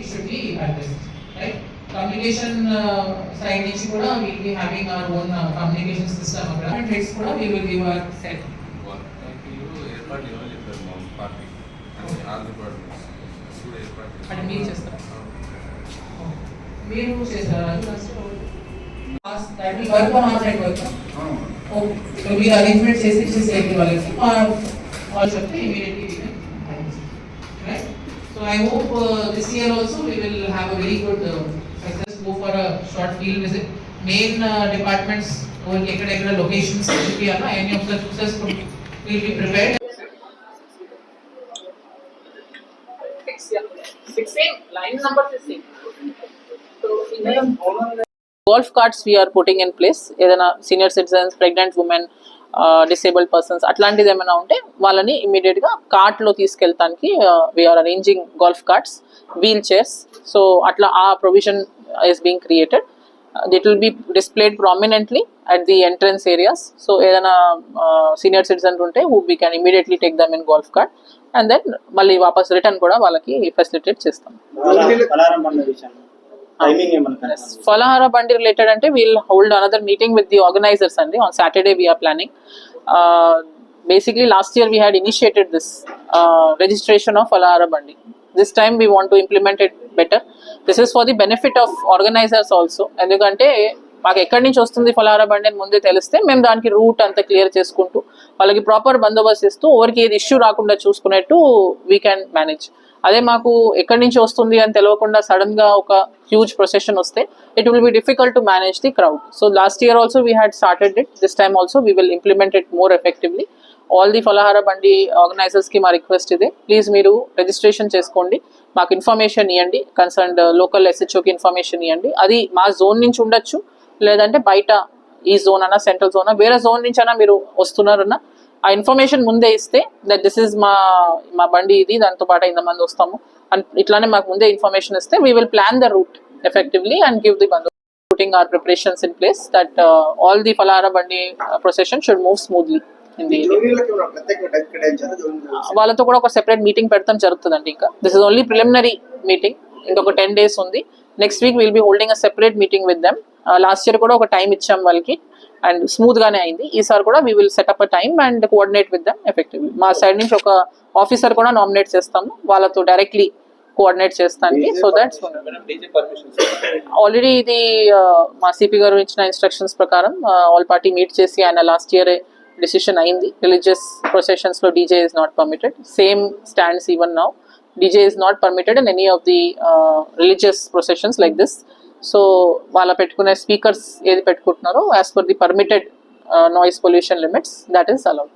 we should be addressed, right? Communication uh, side నుంచి కూడా we will be having our own uh, communication system అక్కడ and heads కూడా we will give our set. వాళ్ళు ఏర్పాటు చేయాలని చెప్పారు మా పార్టీ అంటే ఆల్ డిపార్ట్మెంట్స్ కూడా ఏర్పాటు చేస్తారు. అంటే మీరు చేస్తారా? మీరు చేశారా దాన్ని work on side work okay so మీరు అరేంజ్మెంట్ చేసి ఇచ్చేసేయండి వాళ్ళకి వాళ్ళు చెప్తే immediately right So I hope uh, this year also we will have a very good uh, success. Go for a short field visit. Main uh, departments or particular locations should be no? any of the success could will be prepared. Six, 16, line number 16. Golf carts we are putting in place. Uh, senior citizens, pregnant women, disabled persons అట్లాంటిది ఏమైనా ఉంటే వాళ్ళని ఇమీడియట్గా కార్ట్లో కార్ట్లో తీసుకెళ్తానికి we are arranging golf carts wheelchairs so అట్లా ఆ provision is being created that will be displayed prominently at the entrance areas so ఏదైనా సీనియర్ సిటిజన్ ఉంటే who we can immediately take them in golf cart and then మళ్ళీ వాపస్ return కూడా వాళ్ళకి facilitate చేస్తాం. ఫలహార బండి రిలేటెడ్ అంటే we'll hold another meeting with the organisers అండి. On Saturday we are planning basically last year we had initiated this registration of ఫలహార బండి. This time we want implement it better this is for the benefit of organisers also ఎందుకంటే మాకు ఎక్కడి నుంచి వస్తుంది ఫలారా బండి అని ముందే తెలిస్తే మేము దానికి రూట్ అంతా క్లియర్ చేసుకుంటూ వాళ్ళకి ప్రాపర్ బందోబస్తు ఇస్తూ ఎవరికి ఏది ఇష్యూ రాకుండా చూసుకునేట్టు వీ క్యాన్ మేనేజ్ అదే మాకు ఎక్కడి నుంచి వస్తుంది అని తెలియకుండా సడన్గా ఒక హ్యూజ్ ప్రొసెషన్ వస్తే it will be difficult to manage the crowd so last year also we had started it this time also we will implement it more effectively all the ఫలహార బండి ఆర్గనైజర్స్కి మా రిక్వెస్ట్ ఇదే. ప్లీజ్ మీరు registration చేసుకోండి. మాకు information ఇవ్వండి concerned local ఎస్హెచ్ఓకి information ఇవ్వండి అది మా జోన్ నుంచి ఉండొచ్చు. లేదంటే బయట ఈ జోన్ అన్నా సెంట్రల్ జోన్ వేరే జోన్ నుంచి అయినా మీరు వస్తున్నారన్నా ఆ ఇన్ఫర్మేషన్ ముందే ఇస్తే దట్ దిస్ ఇస్ మా మా బండి ఇది దాంతో పాటు ఇంతమంది వస్తాము. అండ్ ఇట్లానే మాకు ముందే ఇన్ఫర్మేషన్ ఇస్తే we will plan the route effectively and give the బందో putting our preparations in place that uh, all the Falara Bandi uh, procession should move smoothly వాళ్ళతో కూడా ఒక సెపరేట్ మీటింగ్ పెడతాం జరుగుతుందండి ఇంకా. This is only preliminary meeting ఇంకొక ten days ఉంది. Next week will be holding a separate meeting with them last year కూడా ఒక టైం ఇచ్చాం వాళ్ళకి. అండ్ స్మూత్ గానే అయింది. ఈసారి కూడా we will set up a time and coordinate with them effectively మా సైడ్ నుంచి ఒక ఆఫీసర్ కూడా నామినేట్ చేస్తాము. వాళ్ళతో డైరెక్ట్లీ కోఆర్డినేట్ చేస్తానికి. సో దట్స్ ఆల్రెడీ ఇది మా సిపి గారు ఇచ్చిన ఇన్స్ట్రక్షన్స్ ప్రకారం ఆల్ పార్టీ మీట్ చేసి ఆయన లాస్ట్ ఇయర్ డిసిషన్ అయింది. Religious ప్రొసెషన్స్లో DJ is not permitted same stands even now DJ is not permitted in any of the religious processions like this so వాళ్ళ పెట్టుకునే స్పీకర్స్ ఏది పెట్టుకుంటున్నారో as per the permitted noise pollution limits that is allowed